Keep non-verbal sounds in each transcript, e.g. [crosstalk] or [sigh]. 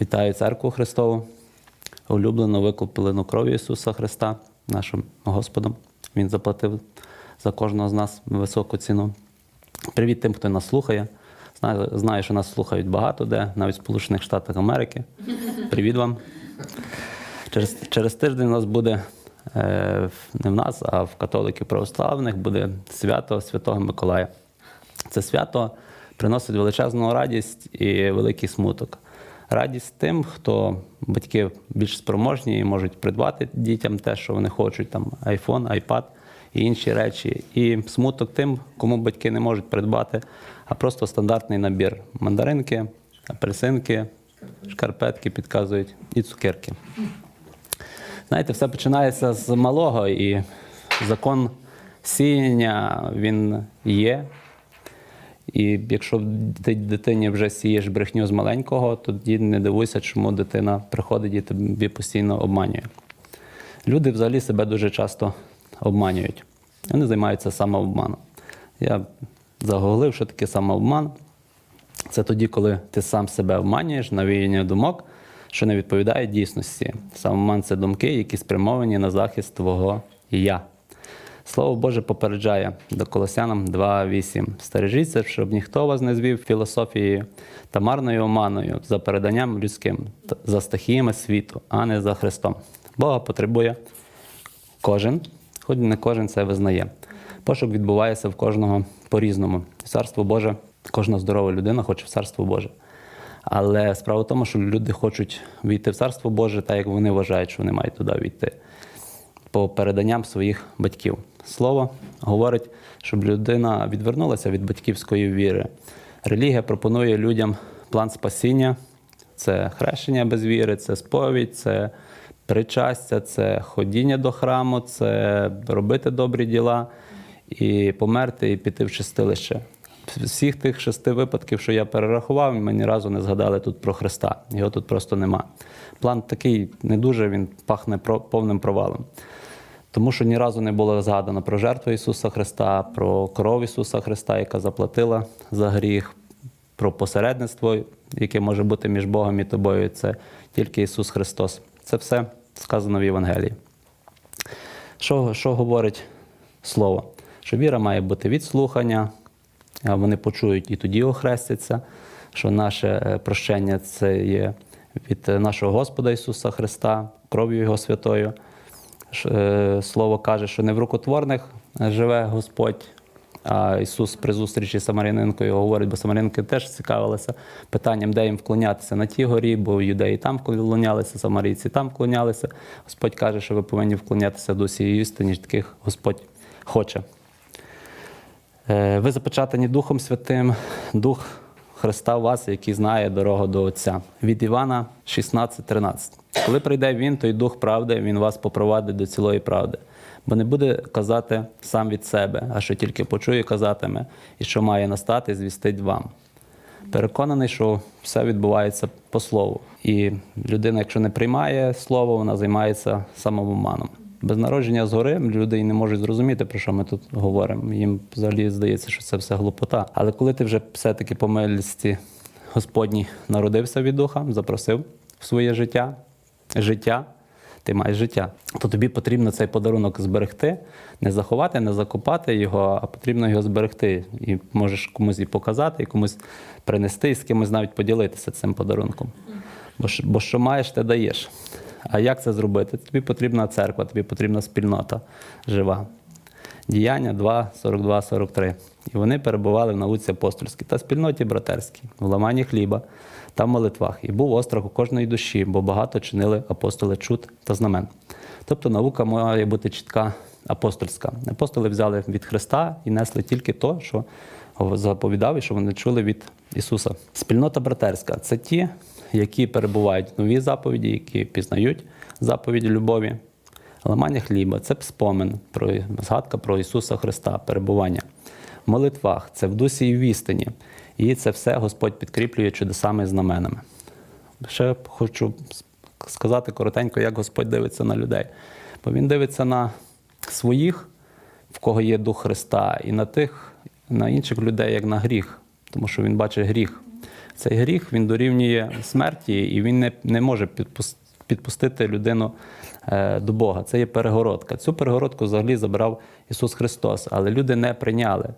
Вітаю церкву Христову, улюблену викуплену кров'ю Ісуса Христа, нашим Господом. Він заплатив за кожного з нас високу ціну. Привіт тим, хто нас слухає. Знаю, знаю, що нас слухають багато де, навіть в Сполучених Штатах Америки. Привіт вам. Через, через тиждень у нас буде е, не в нас, а в католиків православних буде свято Святого Миколая. Це свято приносить величезну радість і великий смуток. Радість тим, хто батьки більш спроможні і можуть придбати дітям те, що вони хочуть, там iPhone, iPad і інші речі. І смуток тим, кому батьки не можуть придбати, а просто стандартний набір мандаринки, апельсинки, шкарпетки підказують і цукерки. Знаєте, все починається з малого, і закон сіяння він є. І якщо ти дитині вже сієш брехню з маленького, тоді не дивуйся, чому дитина приходить і тобі постійно обманює. Люди взагалі себе дуже часто обманюють. Вони займаються самообманом. Я загуглив, що таке самообман. Це тоді, коли ти сам себе обманюєш, навіяння думок, що не відповідає дійсності. Самообман це думки, які спрямовані на захист твого я. Слово Боже попереджає до Колосянам 2.8. Стережіться, щоб ніхто вас не звів філософією та марною оманою за переданням людським, за стихіями світу, а не за Христом. Бога потребує кожен, хоч не кожен це визнає. Пошук відбувається в кожного по-різному. Царство Боже, кожна здорова людина хоче в царство Боже. Але справа в тому, що люди хочуть війти в царство Боже, так як вони вважають, що вони мають туди війти по переданням своїх батьків. Слово говорить, щоб людина відвернулася від батьківської віри. Релігія пропонує людям план спасіння: це хрещення без віри, це сповідь, це причастя, це ходіння до храму, це робити добрі діла і померти, і піти в чистилище. Всіх тих шести випадків, що я перерахував, ми ні разу не згадали тут про Христа. Його тут просто нема. План такий не дуже, він пахне повним провалом. Тому що ні разу не було згадано про жертву Ісуса Христа, про кров Ісуса Христа, яка заплатила за гріх, про посередництво, яке може бути між Богом і тобою. Це тільки Ісус Христос. Це все сказано в Євангелії. Що, що говорить Слово? Що віра має бути від слухання, вони почують і тоді охрестяться, що наше е, прощення це є від е, нашого Господа Ісуса Христа, кров'ю Його святою. Е, Слово каже, що не в рукотворних живе Господь, а Ісус при зустрічі з Самарянинкою говорить, бо Самарянки теж цікавилися питанням, де їм вклонятися на тій горі, бо юдеї там вклонялися, самарійці там вклонялися. Господь каже, що ви повинні вклонятися до усієї істині, таких Господь хоче. Е, Ви запечатані Духом Святим, Дух Христа вас, який знає дорогу до Отця. Від Івана 16:13. Коли прийде Він, той Дух правди, Він вас попровадить до цілої правди. Бо не буде казати сам від себе, а що тільки почує, казатиме, і що має настати, звістить вам. Переконаний, що все відбувається по слову. І людина, якщо не приймає слово, вона займається самообманом. Без народження згори люди не можуть зрозуміти, про що ми тут говоримо. Їм взагалі здається, що це все глупота. Але коли ти вже все-таки по милості Господній народився від духа, запросив в своє життя, життя, ти маєш життя, то тобі потрібно цей подарунок зберегти, не заховати, не закопати його, а потрібно його зберегти. І можеш комусь і показати, і комусь принести, і з кимось навіть поділитися цим подарунком. Бо, бо що маєш, ти даєш. А як це зробити? Тобі потрібна церква, тобі потрібна спільнота жива. Діяння 2, 42, 43. І вони перебували в науці апостольській та спільноті братерській, в ламанні хліба та в молитвах. І був острах у кожної душі, бо багато чинили апостоли чуд та знамен. Тобто наука має бути чітка апостольська. Апостоли взяли від Христа і несли тільки то, що заповідав і що вони чули від Ісуса. Спільнота братерська це ті, які перебувають в новій заповіді, які пізнають заповіді любові. Ламання хліба це спомин про згадка про Ісуса Христа, перебування. В молитвах це в дусі і в істині. І це все Господь підкріплює чудесами і знаменами. Ще хочу сказати коротенько, як Господь дивиться на людей. Бо Він дивиться на своїх, в кого є Дух Христа, і на тих, на інших людей, як на гріх, тому що Він бачить гріх Цей гріх він дорівнює смерті, і він не, не може підпустити людину е, до Бога. Це є перегородка. Цю перегородку взагалі забрав Ісус Христос, але люди не прийняли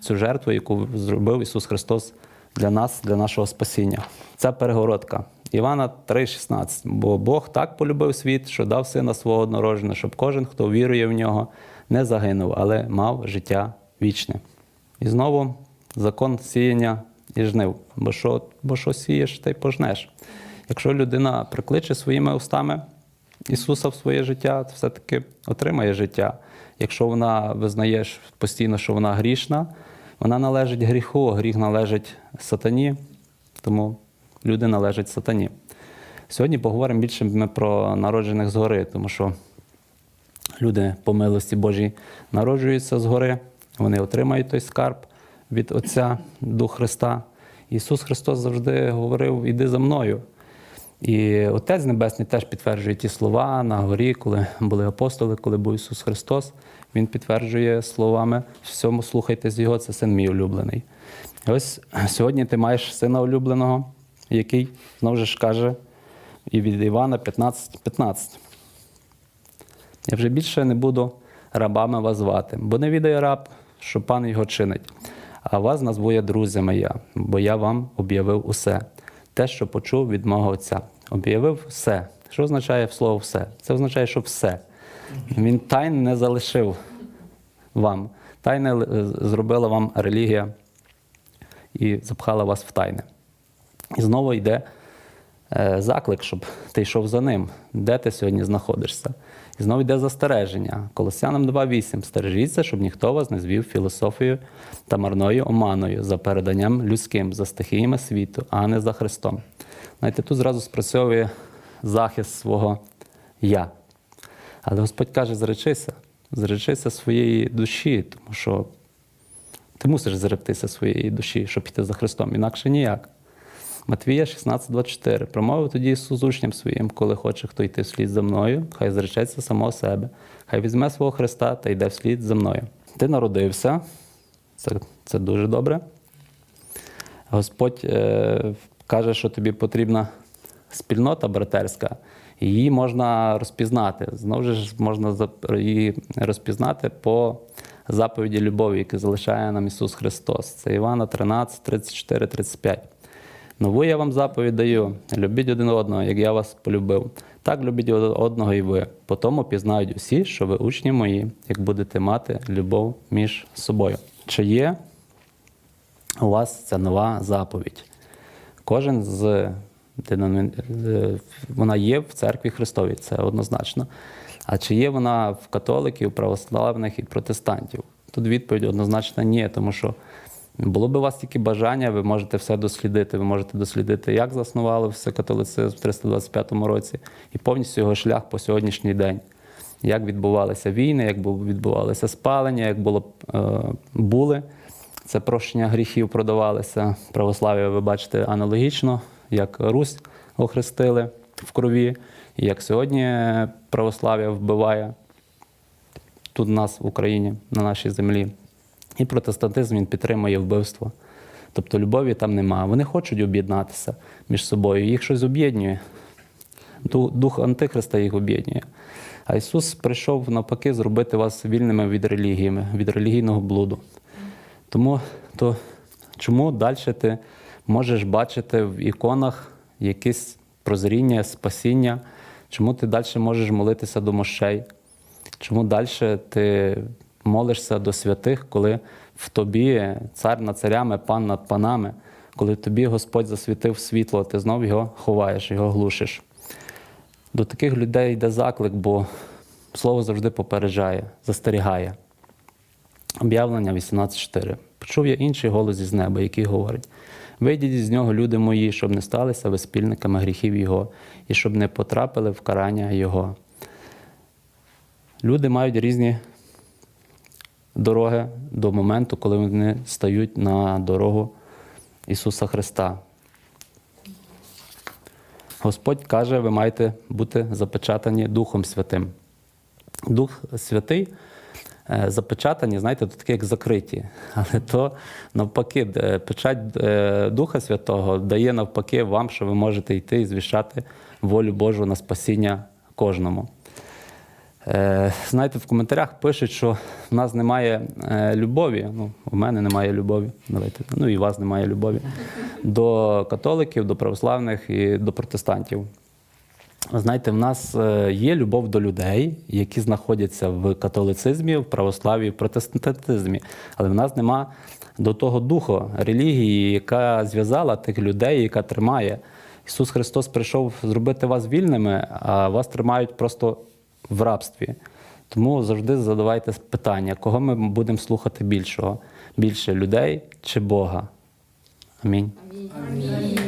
цю жертву, яку зробив Ісус Христос для нас, для нашого спасіння. Це перегородка. Івана 3,16. Бо Бог так полюбив світ, що дав сина свого однородженого, щоб кожен, хто вірує в нього, не загинув, але мав життя вічне. І знову закон сіяння і жнив. Бо що, бо що сієш, ти й пожнеш. Якщо людина прикличе своїми устами Ісуса в своє життя, то все-таки отримає життя. Якщо вона визнає постійно, що вона грішна, вона належить гріху, а гріх належить сатані, тому люди належать сатані. Сьогодні поговоримо більше ми про народжених згори, тому що люди по милості Божій народжуються згори, вони отримають той скарб від Отця до Христа. Ісус Христос завжди говорив: іди за мною. І Отець Небесний теж підтверджує ті слова на горі, коли були апостоли, коли був Ісус Христос. Він підтверджує словами всьому слухайте з Його, це син мій улюблений. І ось сьогодні ти маєш сина улюбленого, який знову ж каже і від Івана 15, 15. Я вже більше не буду рабами вас звати, бо не відає раб, що пан його чинить. А вас назву я друзями я, бо я вам об'явив усе, те, що почув від мого отця. Об'явив все. Що означає слово все? Це означає, що все. Він тайн не залишив вам. Тайне е, зробила вам релігія і запхала вас в тайне. І знову йде е, заклик, щоб ти йшов за ним. Де ти сьогодні знаходишся? І знову йде застереження. Колосянам 2.8. Стережіться, щоб ніхто вас не звів філософією та марною оманою за переданням людським, за стихіями світу, а не за Христом. Знаєте, тут зразу спрацьовує захист свого я. Але Господь каже: зречися, зречися своєї душі, тому що ти мусиш зректися своєї душі, щоб піти за Христом, інакше ніяк. Матвія 16,24. Промовив тоді Ісус учням своїм, коли хоче хто йти вслід за мною, хай зречеться самого себе, хай візьме свого Христа та йде вслід за мною. Ти народився, це, це дуже добре. Господь е, каже, що тобі потрібна спільнота братерська, її можна розпізнати. Знову ж можна її розпізнати по заповіді любові, яку залишає нам Ісус Христос. Це Івана 13, 34, 35. Нову я вам заповідь даю: любіть один одного, як я вас полюбив. Так любіть одного і ви. По тому пізнають усі, що ви учні мої, як будете мати любов між собою. Чи є у вас ця нова заповідь? Кожен з вона є в церкві Христовій, це однозначно. А чи є вона в католиків, православних і протестантів? Тут відповідь однозначно ні, тому що було б у вас тільки бажання, ви можете все дослідити. Ви можете дослідити, як заснувалося католицизм в 325 році, і повністю його шлях по сьогоднішній день. Як відбувалися війни, як бу- відбувалися спалення, як було е, були. Це прощення гріхів продавалося. Православ'я, ви бачите, аналогічно, як Русь охрестили в крові, і як сьогодні православ'я вбиває тут нас в Україні, на нашій землі. І протестантизм він підтримує вбивство. Тобто любові там нема. Вони хочуть об'єднатися між собою, їх щось об'єднує. Дух Антихриста їх об'єднує. А Ісус прийшов навпаки зробити вас вільними від релігіями, від релігійного блуду. Тому то чому далі ти можеш бачити в іконах якесь прозріння, спасіння? Чому ти далі можеш молитися до мощей? Чому далі ти молишся до святих, коли в тобі цар над царями, пан над панами, коли тобі Господь засвітив світло, ти знов його ховаєш, його глушиш? До таких людей йде заклик, бо слово завжди попереджає, застерігає. Об'явлення 18.4. Почув я інший голос із неба, який говорить: Вийдіть із нього, люди мої, щоб не сталися ви спільниками гріхів Його, і щоб не потрапили в карання Його. Люди мають різні дороги до моменту, коли вони стають на дорогу Ісуса Христа. Господь каже, ви маєте бути запечатані Духом Святим. Дух Святий е, запечатані, знаєте, то такі як закриті. [laughs] Але то навпаки, е, печать е, Духа Святого дає навпаки вам, що ви можете йти і звіщати волю Божу на спасіння кожному. Е, знаєте, в коментарях пишуть, що в нас немає е, любові. Ну, у мене немає любові. Давайте, ну і у вас немає любові [laughs] до католиків, до православних і до протестантів. Знаєте, в нас е, є любов до людей, які знаходяться в католицизмі, в православі, в протестантизмі, але в нас нема до того духу релігії, яка зв'язала тих людей, яка тримає. Ісус Христос прийшов зробити вас вільними, а вас тримають просто в рабстві. Тому завжди задавайте питання, кого ми будемо слухати більшого? Більше людей чи Бога? Амінь. Амінь.